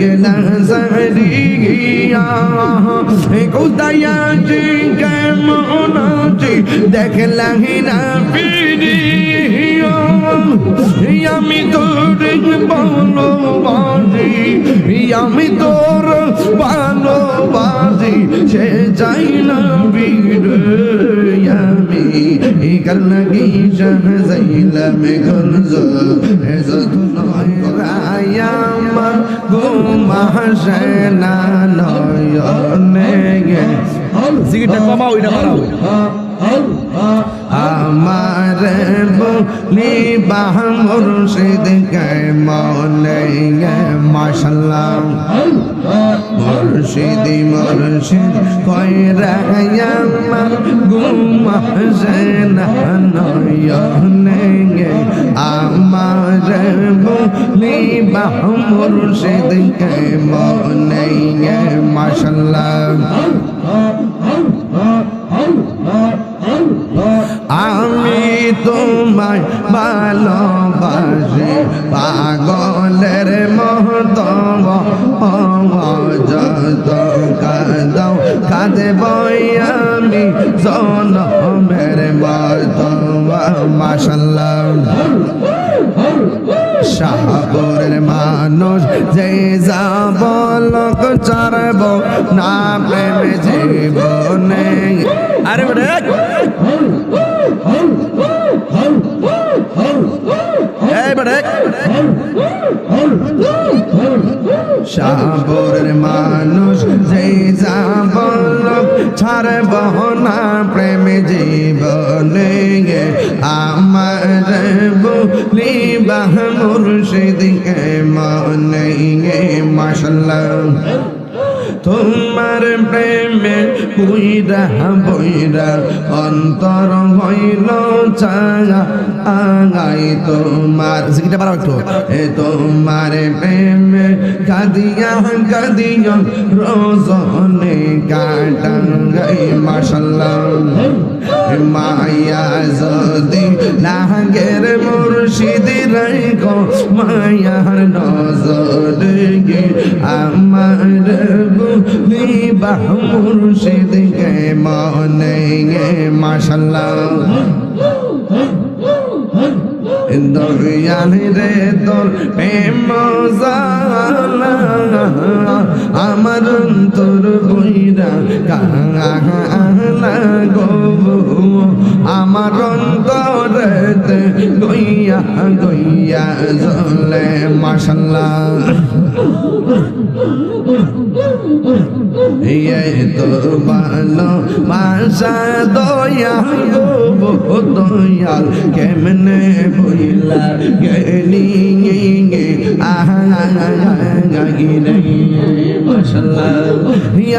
গেলা সারিয়া কোথায় আছি কেমন আছি দেখলাম না পিড়িয়া আমি তোর ভালোবাসি আমি তোর ভালোবাসি সে চাই না আমি কার লাগি শাহজাইলাম গঞ্জ এজত নয় রায়ামার ঘুমাসে না নয়নে সিগারেটটা কমাও এটা বাড়াও আমার বলি বাহ মুর্শিদ কে মনে মাশাল্লাহ। মুর্শিদি, মুর্শিদ, কই রায়ামার ঘুমাসে না নয়নে আমার বলি বাহ মুর্শিদ কে মনে মাশাল্লাহ। তোমায় ভালোবাসি পাগলের মহত যত কাঁদে বই আমি জনমের মত মাসাল্লাহ শাহপুরের মানুষ যে যাব লোক চরব না প্রেমে জীবনে তোমার প্রেমে পুইরা বইরা অন্তর হইল চাঙা আগাই তোমার সিকিটা পারো একটু। এ তোমার প্রেমে রোজনে কাটাঙ্গাই মায়া যদি রাইকো মায়ার নজর গে আমার বলি বাহ মুর্শিদ কে মনে গে, মাশাল্লাহ। দয়াল রে তোর প্রেম আমার তোর বইরা কালা গো। আমার অন্তরেতে গইয়া গইয়া মাশাল্লাহ ইয়ে তো ভালো মাসা দয়া ও দয়াল কেমনে বইলা গেলি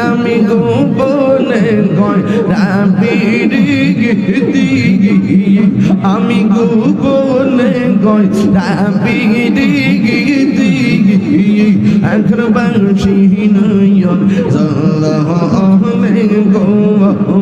আমি গোপনে গয় রাবিরি গীতি আমি গোপনে গয় রাবিরি গীতি এখন বাংশি নয়ন জলে গো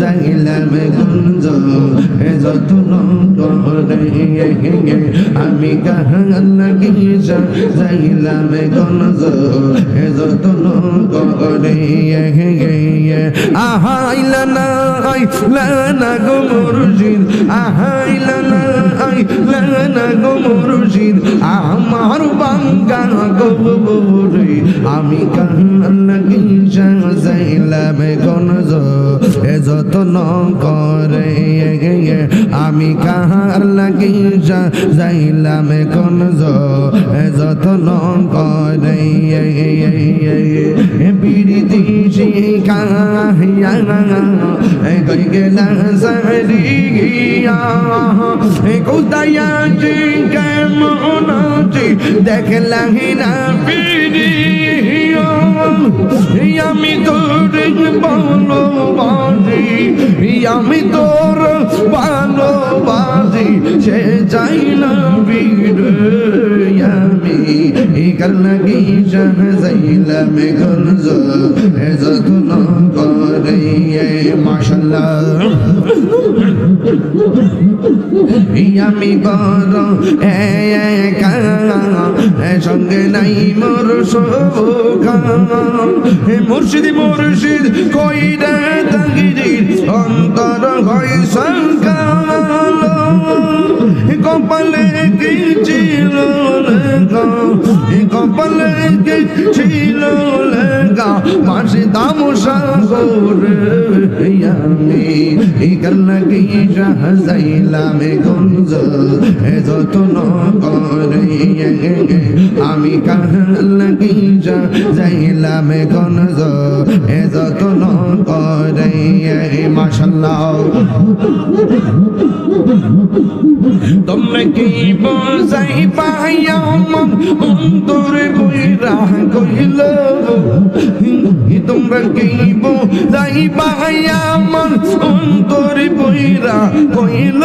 যাইলাম গুঞ্জ যত করে আমি কার লাগিয়া যাইলাম গুঞ্জ যত করে আহাইলা না আইলা না গো না আইলা না গো আমার বাঙ্গা গোবরে আমি কান লাগিয়া যাইলাম গনজ এ যতন করে আমি কাহার লাগিয়া যাইলাম এ যতন করে বিড়িতি শিখাইয়া কই গেলা সারিয়া কোথায় আছি, কেমন আছি, দেখলাম না পিড়িয়া আমি তোর ভালোবাসি আমি তোর ভালোবাসি, সে চাই না বিড়ে আমি। কার লাগি শাহজাইলাম গঞ্জ এ যত্ন করে মাশাল্লাহ আমি বড় একা সঙ্গে নাই মোর শোকা। মুর্শিদ মুর্শিদ, কইরা তাগিরির অন্তর হয় সংকাল। কপালে কি ছিল লেখা? কপালে কি ছিল লেখা মাসে দাম সাগরে আমি কাল্লাকি শাহজাইলাম গঞ্জ? এ যত্ন করে আমি কাল্লাকি শাহজাইলাম গঞ্জ? এ যত্ন করে মাশাল্লাহ তোমরা কি বোঝাই পাইয়া মন অন্তরে কইরা তোমরা কি বোঝাই পাইয়া মন অন্তরে কইরা কইল,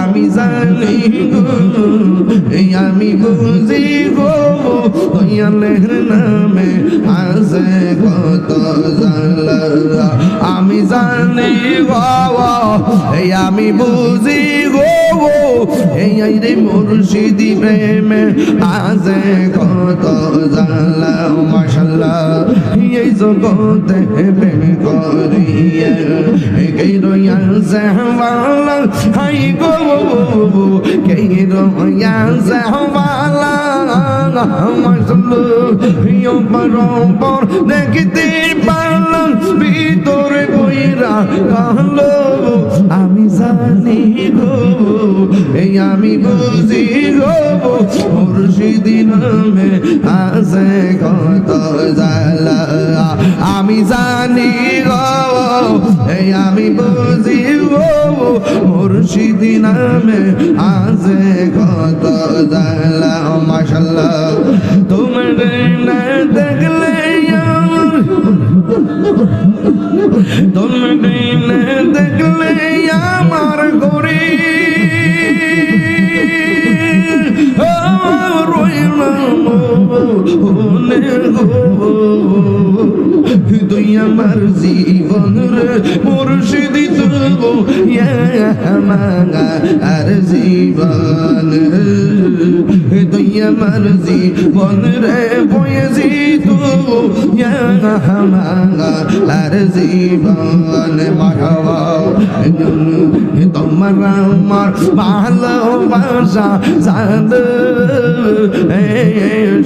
আমি জানি গো, এই আমি বুঝি গো, দয়ালের নামে আছে কত জালা আমি জানি গো এই আমি বুঝি গো, এই রে মুর্শিদি প্রেমে আছে কত জালা মাশাল্লাহ। এই জগতে প্রেম করিয়া কে রইয়া জাহওয়ালা হাই গো, কে রইয়া জাহওয়ালা মাশাল্লাহ পরম্পর দেখিতে পারলাম, ভিতরে কইরা কালো জানি গো, এই আমি বুঝি গো, মুর্শিদি নামে আছে কত জালা আমি জানি গো, এই আমি বুঝি গো, মুর্শিদি নামে আছে কত জালা মাশাল্লাহ তোমার না দেখলে আমার তোমাকে না দেখলে আমার ঘরে তুই আমার জীবন রে, মুর্শিদি তুবো মাঙা আর জীবন তুই আমার জীবন রে বয়েছি মাঙা আর জীবন মাখাবা তোমার আমার ভালোবাসা জান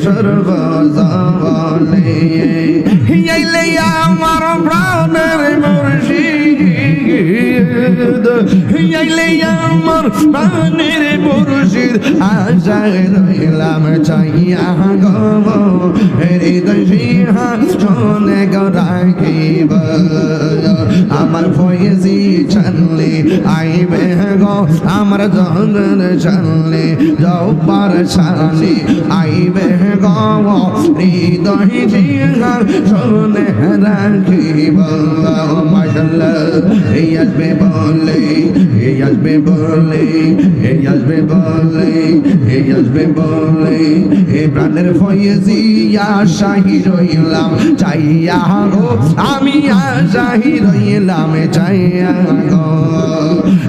সর্বজলে আইলে আমার প্রাণের মুর্শিদ। আইলে আমার প্রাণের মুর্শিদ। আশায় রইলাম চাইয়া গব হৃদয় সিংহা শোনে গরাকিব আমার ফয়েজি চললে আইবে গো, আমার জঙ্গল চললে যাও পার শানি আইবে গো, হৃদয় সিংহা শোনে রাখিব মাশাল্লাহ এই আসবে বলে এই আসবে বলে এই আসবে বলে এই আসবে বলে এ প্রাণের ফয়েজি আশাহি রইলাম চাইয়া গো আমি আশাহি রইলাম চাইয়া গো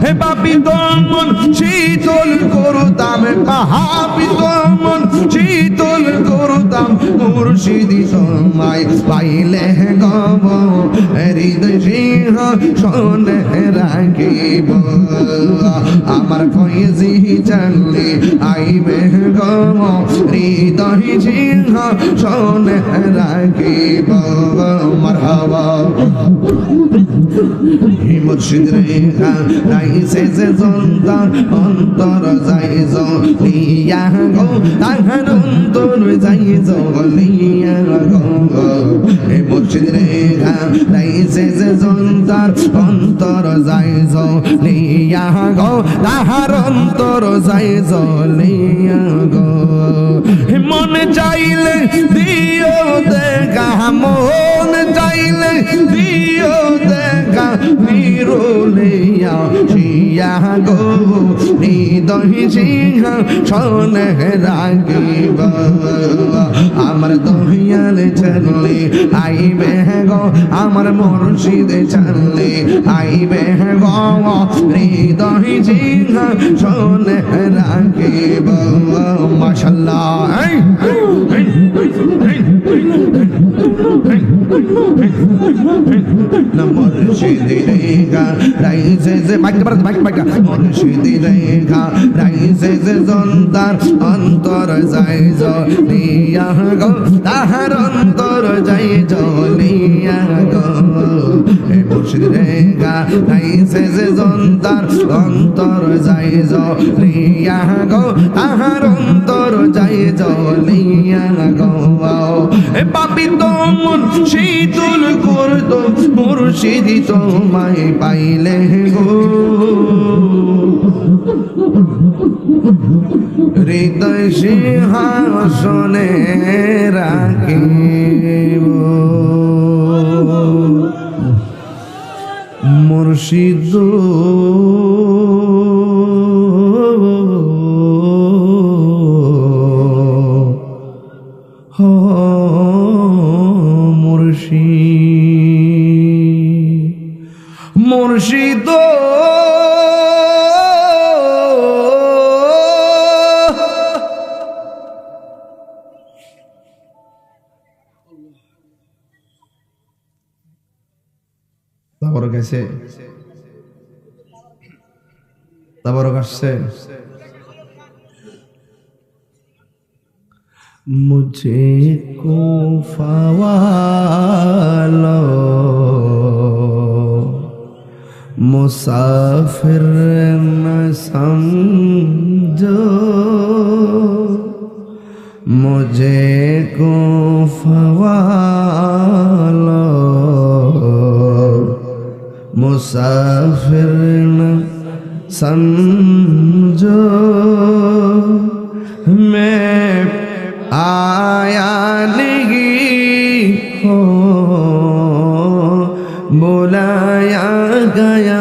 হে পাপি দমন শীতল করতাম পাহাপি দমন শীতল করতাম মুর্শিদি তোমায় পাইলে গব হৃদয় সিংহ শোনে রাখিব আমার ফয়েজি জানলে আইবে গব হৃদয় সিংহ শোনে রাখিব মারহাবা। মুর্শিদ রেখা অন্তর যাই জলিয়া গো, তাহার অন্তর যাই জলিয়া গো। হে মুর্শিদ রেখা রাইছে যে জন্তার অন্তর যাই জলিয়া গো, তাহার অন্তর যাই জলিয়া গো মন চাইলে দিও দেখা মন চাইলে দিও দেখা নিরোলিয়া লইয়া গো হৃদয় সিংহ শোনে রাখিব আমার দহিয়াল চললে আইবে গো আমার মুর্শিদ চললে আইবে গো হৃদয় সিংহ শোনে রাখিব মাশাল্লাহ মুর্শিদ অন্তর যাই জলিয়া গো তাহার অন্তর যাই জলিয়া গো মুর্শিদ রেখা রাইসে যে জন্তার অন্তর যাই জলিয়া গো তাহার অন্তর যাই জলিয়া গো এ পাপি তোমন শীতল করত মুর্শিদি তোমায় পাইলে গো। হৃদয় সিংহাসনে রাখিব। মুর্শিদ তাবারক গেছে তাবারক আসছে। মুঝে কো ফাওয়ালো মুসাফির না সমঝো। মুঝে কো ফওয়া मुसाफिर न समझो मैं आया नहीं हो बुलाया गया